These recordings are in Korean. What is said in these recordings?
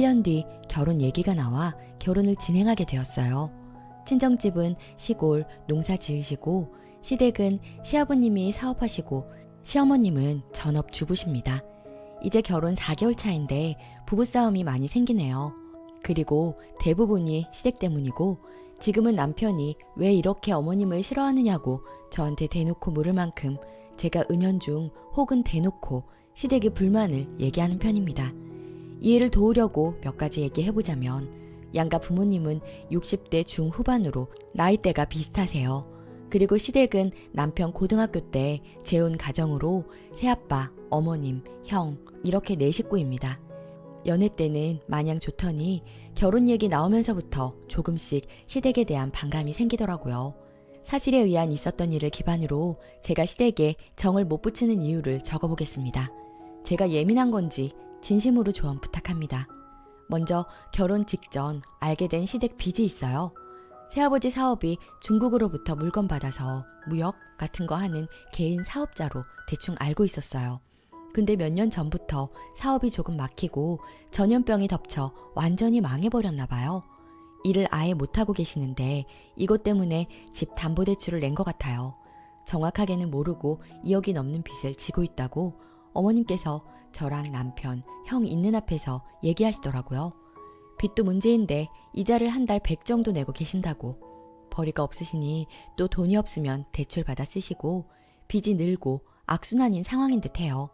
1년 뒤 결혼 얘기가 나와 결혼을 진행하게 되었어요. 친정집은 시골 농사 지으시고 시댁은 시아버님이 사업하시고 시어머님은 전업 주부십니다. 이제 결혼 4개월 차인데 부부싸움이 많이 생기네요. 그리고 대부분이 시댁 때문이고 지금은 남편이 왜 이렇게 어머님을 싫어하느냐고 저한테 대놓고 물을 만큼 제가 은연중 혹은 대놓고 시댁의 불만을 얘기하는 편입니다. 이해를 도우려고 몇 가지 얘기해보자면 양가 부모님은 60대 중후반으로 나이대가 비슷하세요. 그리고 시댁은 남편 고등학교 때 재혼 가정으로 새아빠, 어머님, 형 이렇게 네 식구입니다. 연애 때는 마냥 좋더니 결혼 얘기 나오면서부터 조금씩 시댁에 대한 반감이 생기더라고요. 사실에 의한 있었던 일을 기반으로 제가 시댁에 정을 못 붙이는 이유를 적어보겠습니다. 제가 예민한 건지 진심으로 조언 부탁합니다. 먼저 결혼 직전 알게 된 시댁 빚이 있어요. 새아버지 사업이 중국으로부터 물건 받아서 무역 같은 거 하는 개인 사업자로 대충 알고 있었어요. 근데 몇 년 전부터 사업이 조금 막히고 전염병이 덮쳐 완전히 망해버렸나 봐요. 일을 아예 못하고 계시는데 이것 때문에 집 담보대출을 낸 것 같아요. 정확하게는 모르고 2억이 넘는 빚을 지고 있다고 어머님께서 저랑 남편, 형 있는 앞에서 얘기하시더라고요. 빚도 문제인데 이자를 한 달 100 정도 내고 계신다고. 벌이가 없으시니 또 돈이 없으면 대출 받아 쓰시고 빚이 늘고 악순환인 상황인 듯해요.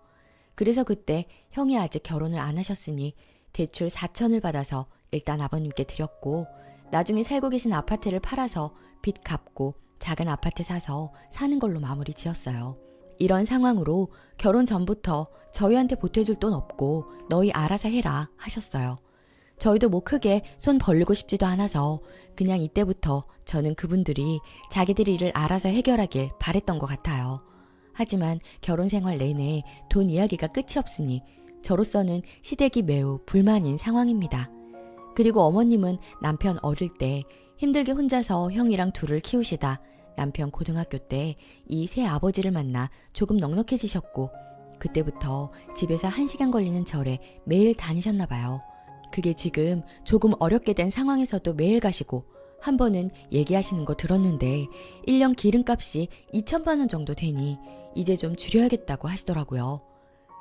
그래서 그때 형이 아직 결혼을 안 하셨으니 대출 4천을 받아서 일단 아버님께 드렸고 나중에 살고 계신 아파트를 팔아서 빚 갚고 작은 아파트 사서 사는 걸로 마무리 지었어요. 이런 상황으로 결혼 전부터 저희한테 보태줄 돈 없고 너희 알아서 해라 하셨어요. 저희도 뭐 크게 손 벌리고 싶지도 않아서 그냥 이때부터 저는 그분들이 자기들 일을 알아서 해결하길 바랬던 것 같아요. 하지만 결혼 생활 내내 돈 이야기가 끝이 없으니 저로서는 시댁이 매우 불만인 상황입니다. 그리고 어머님은 남편 어릴 때 힘들게 혼자서 형이랑 둘을 키우시다 남편 고등학교 때 이 새 아버지를 만나 조금 넉넉해지셨고 그때부터 집에서 한시간 걸리는 절에 매일 다니셨나 봐요. 그게 지금 조금 어렵게 된 상황에서도 매일 가시고 한 번은 얘기하시는 거 들었는데 1년 기름값이 2천만 원 정도 되니 이제 좀 줄여야겠다고 하시더라고요.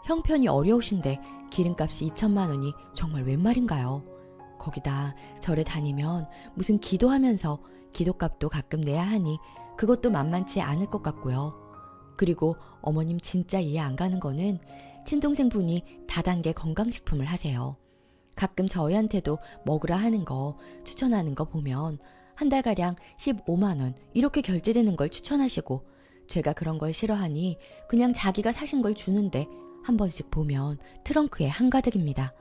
형편이 어려우신데 기름값이 2천만 원이 정말 웬 말인가요? 거기다 절에 다니면 무슨 기도하면서 기도값도 가끔 내야 하니 그것도 만만치 않을 것 같고요. 그리고 어머님 진짜 이해 안 가는 거는 친동생분이 다단계 건강식품을 하세요. 가끔 저희한테도 먹으라 하는 거 추천하는 거 보면 한 달가량 15만원 이렇게 결제되는 걸 추천하시고 제가 그런 걸 싫어하니 그냥 자기가 사신 걸 주는데 한 번씩 보면 트렁크에 한가득입니다.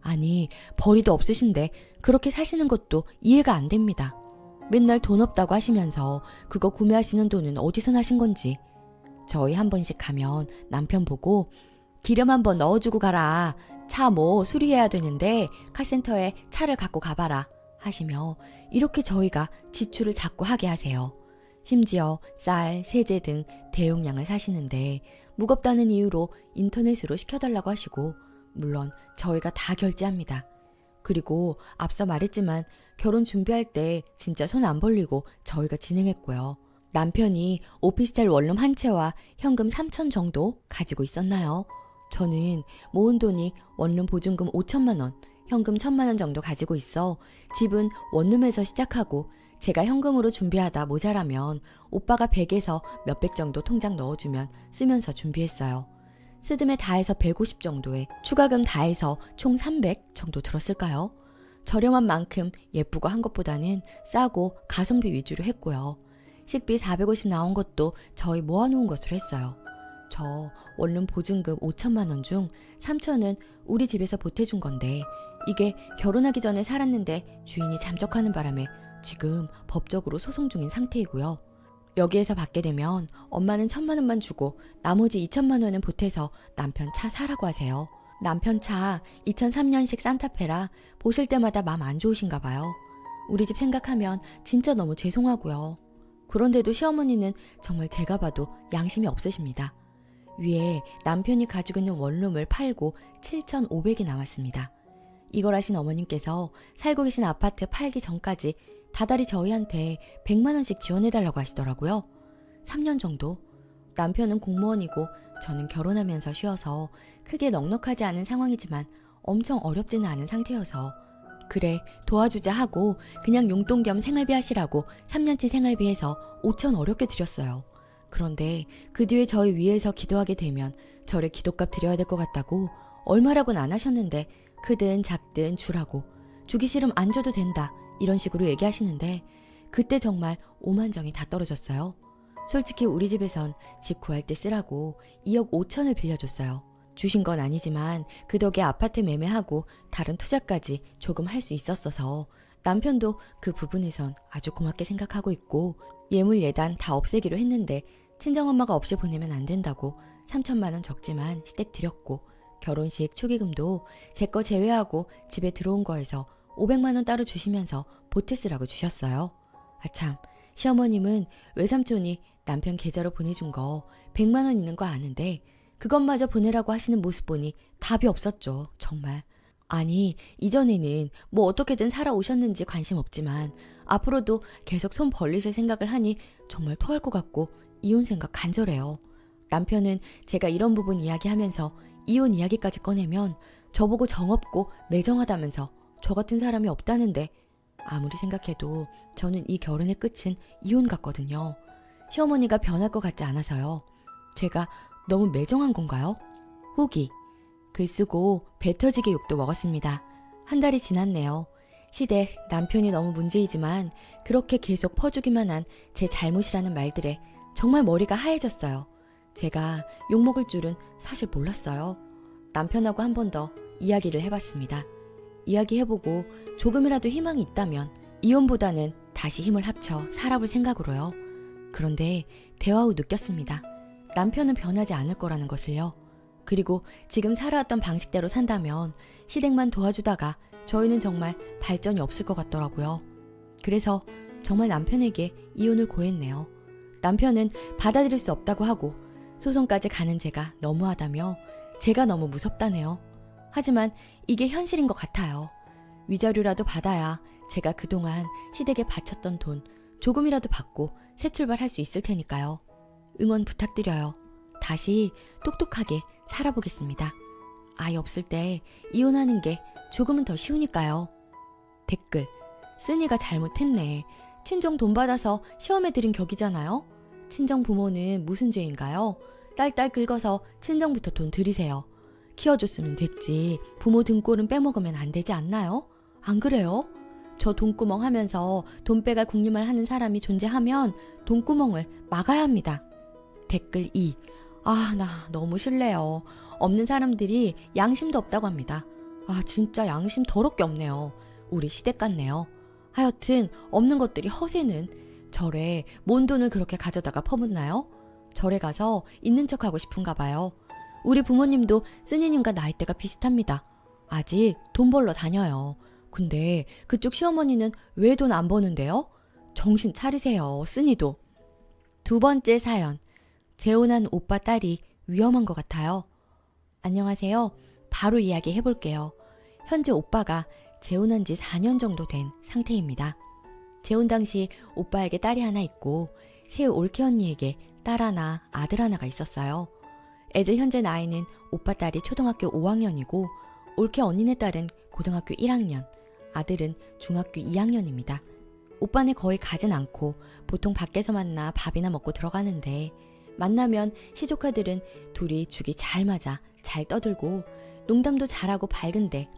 아니, 벌이도 없으신데 그렇게 사시는 것도 이해가 안 됩니다. 맨날 돈 없다고 하시면서 그거 구매하시는 돈은 어디서 나신 건지. 저희 한 번씩 가면 남편 보고 기름 한 번 넣어주고 가라. 차 뭐 수리해야 되는데 카센터에 차를 갖고 가봐라. 하시며 이렇게 저희가 지출을 자꾸 하게 하세요. 심지어 쌀, 세제 등 대용량을 사시는데 무겁다는 이유로 인터넷으로 시켜달라고 하시고 물론 저희가 다 결제합니다. 그리고 앞서 말했지만 결혼 준비할 때 진짜 손 안 벌리고 저희가 진행했고요. 남편이 오피스텔 원룸 한 채와 현금 3천 정도 가지고 있었나요? 저는 모은 돈이 원룸 보증금 5천만 원, 현금 1천만 원 정도 가지고 있어 집은 원룸에서 시작하고 제가 현금으로 준비하다 모자라면 오빠가 100에서 몇백 정도 통장 넣어주면 쓰면서 준비했어요. 쓰듬에 다 해서 150 정도에 추가금 다 해서 총 300 정도 들었을까요? 저렴한 만큼 예쁘고 한 것보다는 싸고 가성비 위주로 했고요. 식비 450 나온 것도 저희 모아놓은 것으로 했어요. 저 원룸 보증금 5천만 원 중 3천은 우리 집에서 보태준 건데 이게 결혼하기 전에 살았는데 주인이 잠적하는 바람에 지금 법적으로 소송 중인 상태이고요. 여기에서 받게 되면 엄마는 천만 원만 주고 나머지 2천만 원은 보태서 남편 차 사라고 하세요. 남편 차 2003년식 산타페라 보실 때마다 마음 안 좋으신가 봐요. 우리 집 생각하면 진짜 너무 죄송하고요. 그런데도 시어머니는 정말 제가 봐도 양심이 없으십니다. 위에 남편이 가지고 있는 원룸을 팔고 7,500이 남았습니다. 이걸 아신 어머님께서 살고 계신 아파트 팔기 전까지 다달이 저희한테 100만 원씩 지원해달라고 하시더라고요. 3년 정도. 남편은 공무원이고 저는 결혼하면서 쉬어서 크게 넉넉하지 않은 상황이지만 엄청 어렵지는 않은 상태여서 그래 도와주자 하고 그냥 용돈 겸 생활비 하시라고 3년치 생활비해서 5천 어렵게 드렸어요. 그런데 그 뒤에 저희 위에서 기도하게 되면 저를 기도값 드려야 될 것 같다고 얼마라고는 안 하셨는데 크든 작든 주라고 주기 싫으면 안 줘도 된다 이런 식으로 얘기하시는데 그때 정말 오만정이 다 떨어졌어요. 솔직히 우리 집에선 집 구할 때 쓰라고 2억 5천을 빌려줬어요. 주신 건 아니지만 그 덕에 아파트 매매하고 다른 투자까지 조금 할 수 있었어서 남편도 그 부분에선 아주 고맙게 생각하고 있고 예물 예단 다 없애기로 했는데 친정엄마가 없이 보내면 안 된다고 3천만 원 적지만 시댁 드렸고 결혼식 축의금도 제 거 제외하고 집에 들어온 거에서 500만 원 따로 주시면서 보태 쓰라고 주셨어요. 아참 시어머님은 외삼촌이 남편 계좌로 보내준 거 100만 원 있는 거 아는데 그것마저 보내라고 하시는 모습 보니 답이 없었죠. 정말. 아니, 이전에는 뭐 어떻게든 살아오셨는지 관심 없지만 앞으로도 계속 손 벌리실 생각을 하니 정말 토할 것 같고 이혼 생각 간절해요. 남편은 제가 이런 부분 이야기하면서 이혼 이야기까지 꺼내면 저보고 정없고 매정하다면서 저 같은 사람이 없다는데 아무리 생각해도 저는 이 결혼의 끝은 이혼 같거든요. 시어머니가 변할 것 같지 않아서요. 제가 너무 매정한 건가요? 후기. 글 쓰고 배 터지게 욕도 먹었습니다. 한 달이 지났네요. 시댁 남편이 너무 문제이지만 그렇게 계속 퍼주기만 한 제 잘못이라는 말들에 정말 머리가 하얘졌어요. 제가 욕먹을 줄은 사실 몰랐어요. 남편하고 한 번 더 이야기를 해봤습니다. 이야기해보고 조금이라도 희망이 있다면 이혼보다는 다시 힘을 합쳐 살아볼 생각으로요. 그런데 대화 후 느꼈습니다. 남편은 변하지 않을 거라는 것을요. 그리고 지금 살아왔던 방식대로 산다면 시댁만 도와주다가 저희는 정말 발전이 없을 것 같더라고요. 그래서 정말 남편에게 이혼을 고했네요. 남편은 받아들일 수 없다고 하고 소송까지 가는 제가 너무하다며 제가 너무 무섭다네요. 하지만 이게 현실인 것 같아요. 위자료라도 받아야 제가 그동안 시댁에 바쳤던 돈 조금이라도 받고 새 출발할 수 있을 테니까요. 응원 부탁드려요. 다시 똑똑하게 살아보겠습니다. 아이 없을 때 이혼하는 게 조금은 더 쉬우니까요. 댓글. 쓴이가 잘못했네. 친정 돈 받아서 시험에 들인 격이잖아요. 친정 부모는 무슨 죄인가요? 딸딸 긁어서 친정부터 돈 들이세요. 키워줬으면 됐지. 부모 등골은 빼먹으면 안 되지 않나요? 안 그래요? 저 돈구멍 하면서 돈 빼갈 국림을 하는 사람이 존재하면 돈구멍을 막아야 합니다. 댓글 2. 아, 나 너무 싫네요. 없는 사람들이 양심도 없다고 합니다. 아, 진짜 양심 더럽게 없네요. 우리 시댁 같네요. 하여튼 없는 것들이 허세는 절에 뭔 돈을 그렇게 가져다가 퍼붓나요? 절에 가서 있는 척 하고 싶은가 봐요. 우리 부모님도 쓰니님과 나이대가 비슷합니다. 아직 돈 벌러 다녀요. 근데 그쪽 시어머니는 왜 돈 안 버는데요? 정신 차리세요, 쓰니도. 두 번째 사연. 재혼한 오빠 딸이 위험한 것 같아요. 안녕하세요. 바로 이야기 해볼게요. 현재 오빠가 재혼한 지 4년 정도 된 상태입니다. 재혼 당시 오빠에게 딸이 하나 있고 새 올케 언니에게 딸 하나, 아들 하나가 있었어요. 애들 현재 나이는 오빠 딸이 초등학교 5학년이고 올케 언니네 딸은 고등학교 1학년, 아들은 중학교 2학년입니다. 오빠는 거의 가진 않고 보통 밖에서 만나 밥이나 먹고 들어가는데 만나면 시조카들은 둘이 죽이 잘 맞아 잘 떠들고 농담도 잘하고 밝은데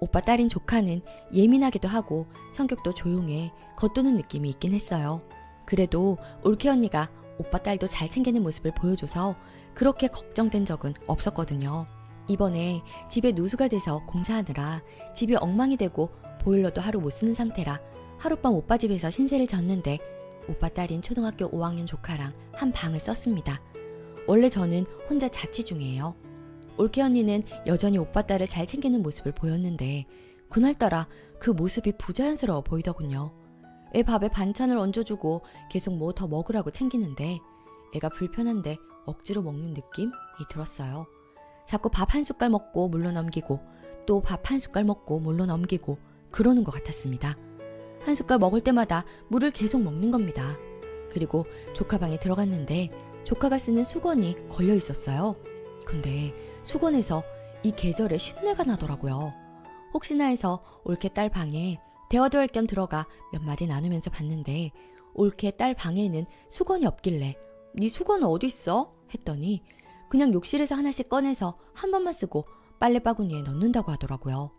오빠 딸인 조카는 예민하기도 하고 성격도 조용해 겉도는 느낌이 있긴 했어요. 그래도 올케 언니가 오빠 딸도 잘 챙기는 모습을 보여줘서 그렇게 걱정된 적은 없었거든요. 이번에 집에 누수가 돼서 공사하느라 집이 엉망이 되고 보일러도 하루 못 쓰는 상태라 하룻밤 오빠 집에서 신세를 졌는데 오빠 딸인 초등학교 5학년 조카랑 한 방을 썼습니다. 원래 저는 혼자 자취 중이에요. 올케 언니는 여전히 오빠 딸을 잘 챙기는 모습을 보였는데 그날따라 그 모습이 부자연스러워 보이더군요. 애 밥에 반찬을 얹어주고 계속 뭐 더 먹으라고 챙기는데 애가 불편한데 억지로 먹는 느낌이 들었어요. 자꾸 밥 한 숟갈 먹고 물러 넘기고 또 밥 한 숟갈 먹고 물로 넘기고 그러는 것 같았습니다. 한 숟갈 먹을 때마다 물을 계속 먹는 겁니다. 그리고 조카 방에 들어갔는데 조카가 쓰는 수건이 걸려 있었어요. 근데 수건에서 이 계절에 쉰내가 나더라고요. 혹시나 해서 올케 딸 방에 대화도 할 겸 들어가 몇 마디 나누면서 봤는데 올케 딸 방에는 수건이 없길래 네 수건 어디 있어? 했더니 그냥 욕실에서 하나씩 꺼내서 한 번만 쓰고 빨래 바구니에 넣는다고 하더라고요.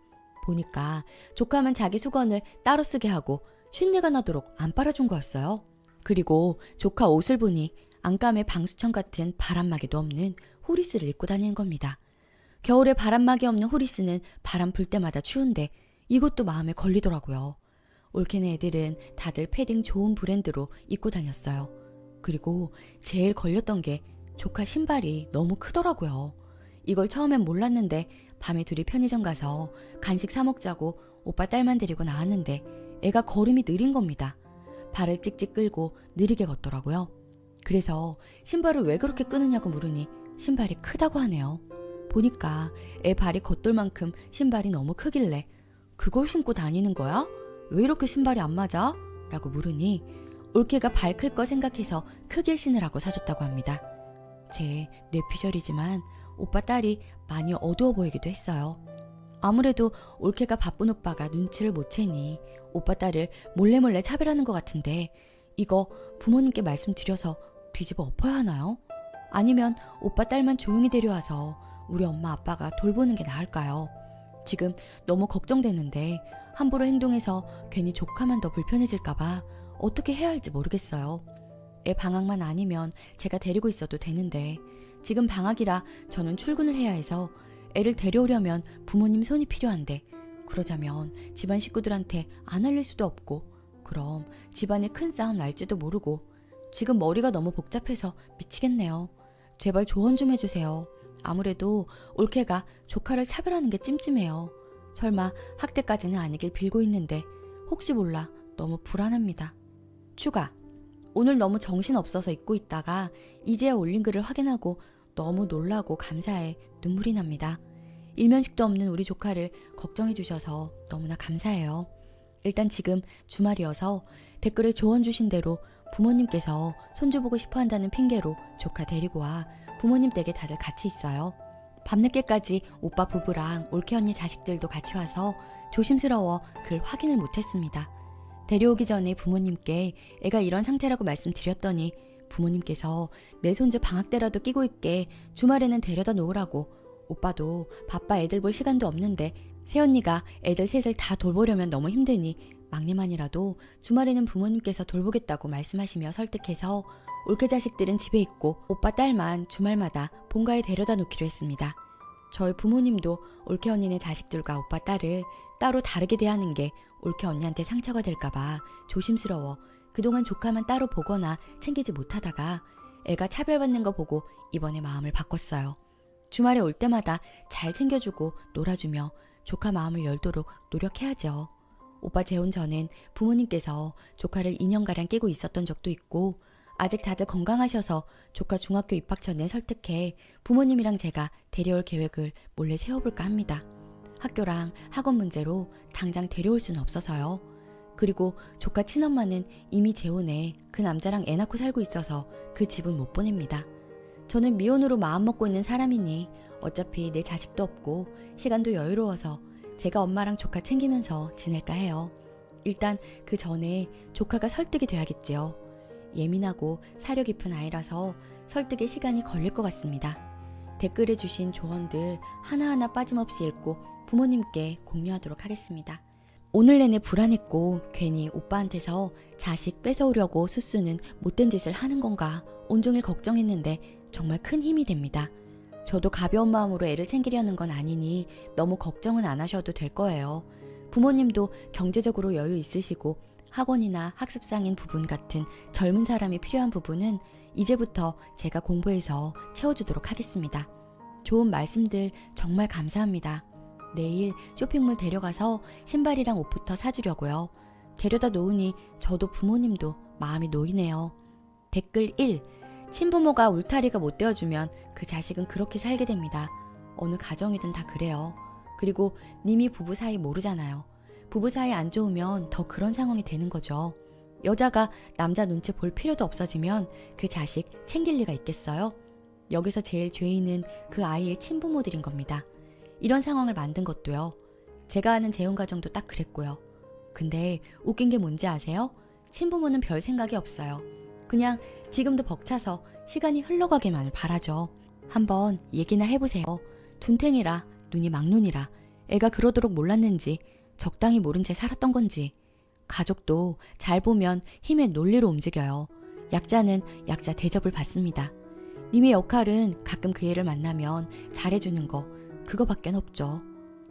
보니까 조카만 자기 수건을 따로 쓰게 하고 쉰내가 나도록 안 빨아준 거였어요. 그리고 조카 옷을 보니 안감에 방수청 같은 바람막이도 없는 호리스를 입고 다니는 겁니다. 겨울에 바람막이 없는 호리스는 바람 불 때마다 추운데 이것도 마음에 걸리더라고요. 올케네 애들은 다들 패딩 좋은 브랜드로 입고 다녔어요. 그리고 제일 걸렸던 게 조카 신발이 너무 크더라고요. 이걸 처음엔 몰랐는데 밤에 둘이 편의점 가서 간식 사 먹자고 오빠 딸만 데리고 나왔는데 애가 걸음이 느린 겁니다. 발을 찍찍 끌고 느리게 걷더라고요. 그래서 신발을 왜 그렇게 끄느냐고 물으니 신발이 크다고 하네요. 보니까 애 발이 겉돌 만큼 신발이 너무 크길래 그걸 신고 다니는 거야? 왜 이렇게 신발이 안 맞아? 라고 물으니 올케가 발 클 거 생각해서 크게 신으라고 사줬다고 합니다. 제 뇌피셜이지만 오빠 딸이 많이 어두워 보이기도 했어요. 아무래도 올케가 바쁜 오빠가 눈치를 못 채니 오빠 딸을 몰래 몰래 차별하는 것 같은데 이거 부모님께 말씀드려서 뒤집어 엎어야 하나요? 아니면 오빠 딸만 조용히 데려와서 우리 엄마 아빠가 돌보는 게 나을까요? 지금 너무 걱정되는데 함부로 행동해서 괜히 조카만 더 불편해질까봐 어떻게 해야 할지 모르겠어요. 애 방학만 아니면 제가 데리고 있어도 되는데 지금 방학이라 저는 출근을 해야 해서 애를 데려오려면 부모님 손이 필요한데 그러자면 집안 식구들한테 안 알릴 수도 없고 그럼 집안에 큰 싸움 날지도 모르고 지금 머리가 너무 복잡해서 미치겠네요. 제발 조언 좀 해주세요. 아무래도 올케가 조카를 차별하는 게 찜찜해요. 설마 학대까지는 아니길 빌고 있는데 혹시 몰라 너무 불안합니다. 추가. 오늘 너무 정신 없어서 잊고 있다가 이제야 올린 글을 확인하고 너무 놀라고 감사해 눈물이 납니다. 일면식도 없는 우리 조카를 걱정해 주셔서 너무나 감사해요. 일단 지금 주말이어서 댓글에 조언 주신 대로 부모님께서 손주 보고 싶어 한다는 핑계로 조카 데리고 와 부모님 댁에 다들 같이 있어요. 밤늦게까지 오빠 부부랑 올케 언니 자식들도 같이 와서 조심스러워 글 확인을 못했습니다. 데려오기 전에 부모님께 애가 이런 상태라고 말씀드렸더니 부모님께서 내 손주 방학 때라도 끼고 있게. 주말에는 데려다 놓으라고. 오빠도 바빠 애들 볼 시간도 없는데. 새언니가 애들 셋을 다 돌보려면 너무 힘드니 막내만이라도 주말에는 부모님께서 돌보겠다고 말씀하시며 설득해서 올케 자식들은 집에 있고 오빠 딸만 주말마다 본가에 데려다 놓기로 했습니다. 저희 부모님도 올케 언니네 자식들과 오빠 딸을 따로 다르게 대하는 게 올케 언니한테 상처가 될까봐 조심스러워 그동안 조카만 따로 보거나 챙기지 못하다가 애가 차별받는 거 보고 이번에 마음을 바꿨어요. 주말에 올 때마다 잘 챙겨주고 놀아주며 조카 마음을 열도록 노력해야죠. 오빠 재혼 전엔 부모님께서 조카를 2년가량 끼고 있었던 적도 있고 아직 다들 건강하셔서 조카 중학교 입학 전에 설득해 부모님이랑 제가 데려올 계획을 몰래 세워볼까 합니다. 학교랑 학원 문제로 당장 데려올 수는 없어서요. 그리고 조카 친엄마는 이미 재혼해 그 남자랑 애 낳고 살고 있어서 그 집은 못 보냅니다. 저는 미혼으로 마음먹고 있는 사람이니 어차피 내 자식도 없고 시간도 여유로워서 제가 엄마랑 조카 챙기면서 지낼까 해요. 일단 그 전에 조카가 설득이 돼야겠지요. 예민하고 사려 깊은 아이라서 설득에 시간이 걸릴 것 같습니다. 댓글에 주신 조언들 하나하나 빠짐없이 읽고 부모님께 공유하도록 하겠습니다. 오늘 내내 불안했고 괜히 오빠한테서 자식 뺏어오려고 수수는 못된 짓을 하는 건가 온종일 걱정했는데 정말 큰 힘이 됩니다. 저도 가벼운 마음으로 애를 챙기려는 건 아니니 너무 걱정은 안 하셔도 될 거예요. 부모님도 경제적으로 여유 있으시고 학원이나 학습상인 부분 같은 젊은 사람이 필요한 부분은 이제부터 제가 공부해서 채워주도록 하겠습니다. 좋은 말씀들 정말 감사합니다. 내일 쇼핑몰 데려가서 신발이랑 옷부터 사주려고요. 데려다 놓으니 저도 부모님도 마음이 놓이네요. 댓글 1. 친부모가 울타리가 못 되어주면 그 자식은 그렇게 살게 됩니다. 어느 가정이든 다 그래요. 그리고 님이 부부 사이 모르잖아요. 부부 사이 안 좋으면 더 그런 상황이 되는 거죠. 여자가 남자 눈치 볼 필요도 없어지면 그 자식 챙길 리가 있겠어요? 여기서 제일 죄인은 그 아이의 친부모들인 겁니다. 이런 상황을 만든 것도요. 제가 아는 재혼 가정도 딱 그랬고요. 근데 웃긴 게 뭔지 아세요? 친부모는 별 생각이 없어요. 그냥 지금도 벅차서 시간이 흘러가기만을 바라죠. 한번 얘기나 해보세요. 둔탱이라 눈이 막눈이라 애가 그러도록 몰랐는지 적당히 모른 채 살았던 건지 가족도 잘 보면 힘의 논리로 움직여요. 약자는 약자 대접을 받습니다. 님의 역할은 가끔 그 애를 만나면 잘해주는 거 그거밖엔 없죠.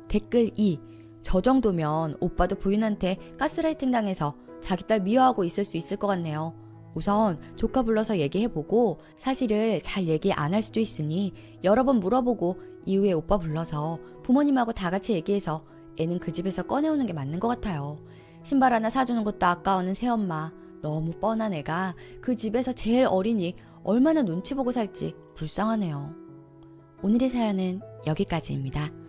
댓글 2. 저 정도면 오빠도 부인한테 가스라이팅 당해서 자기 딸 미워하고 있을 수 있을 것 같네요. 우선 조카 불러서 얘기해보고 사실을 잘 얘기 안 할 수도 있으니 여러 번 물어보고 이후에 오빠 불러서 부모님하고 다 같이 얘기해서 애는 그 집에서 꺼내오는 게 맞는 것 같아요. 신발 하나 사주는 것도 아까워는 새엄마. 너무 뻔한 애가 그 집에서 제일 어리니 얼마나 눈치 보고 살지 불쌍하네요. 오늘의 사연은 여기까지입니다.